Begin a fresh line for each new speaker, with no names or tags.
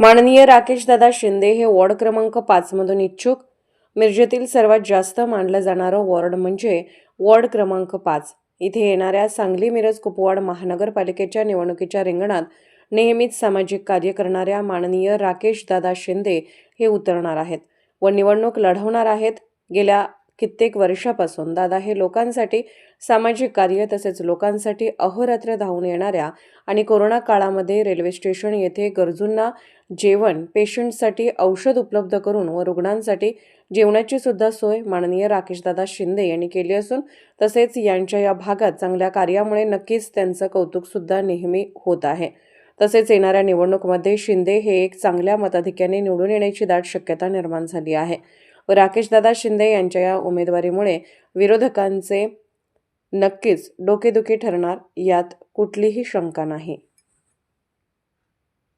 माननीय राकेशदादा शिंदे हे वॉर्ड क्रमांक पाचमधून इच्छुक. मिरजेतील सर्वात जास्त मानलं जाणारं वॉर्ड म्हणजे वॉर्ड क्रमांक पाच. इथे येणाऱ्या सांगली मिरज कुपवाड महानगरपालिकेच्या निवडणुकीच्या रिंगणात नेहमीच सामाजिक कार्य करणाऱ्या माननीय राकेशदादा शिंदे हे उतरणार आहेत व निवडणूक लढवणार आहेत. गेल्या कित्येक वर्षापासून दादा हे लोकांसाठी सामाजिक कार्य तसेच लोकांसाठी अहोरात्र धावून येणाऱ्या आणि कोरोना काळामध्ये रेल्वे स्टेशन येथे गरजूंना जेवण पेशंटसाठी औषध उपलब्ध करून व रुग्णांसाठी जेवणाची सुद्धा सोय माननीय राकेशदादा शिंदे यांनी केली असून तसेच यांच्या या भागात चांगल्या कार्यामुळे नक्कीच त्यांचं कौतुकसुद्धा नेहमी होत आहे. तसेच येणाऱ्या निवडणुकीमध्ये शिंदे हे एक चांगल्या मताधिक्याने निवडून येण्याची दाट शक्यता निर्माण झाली आहे. व राकेशदादा शिंदे यांच्या या उमेदवारीमुळे विरोधकांचे नक्कीच डोकेदुखी ठरणार यात कुठलीही शंका नाही.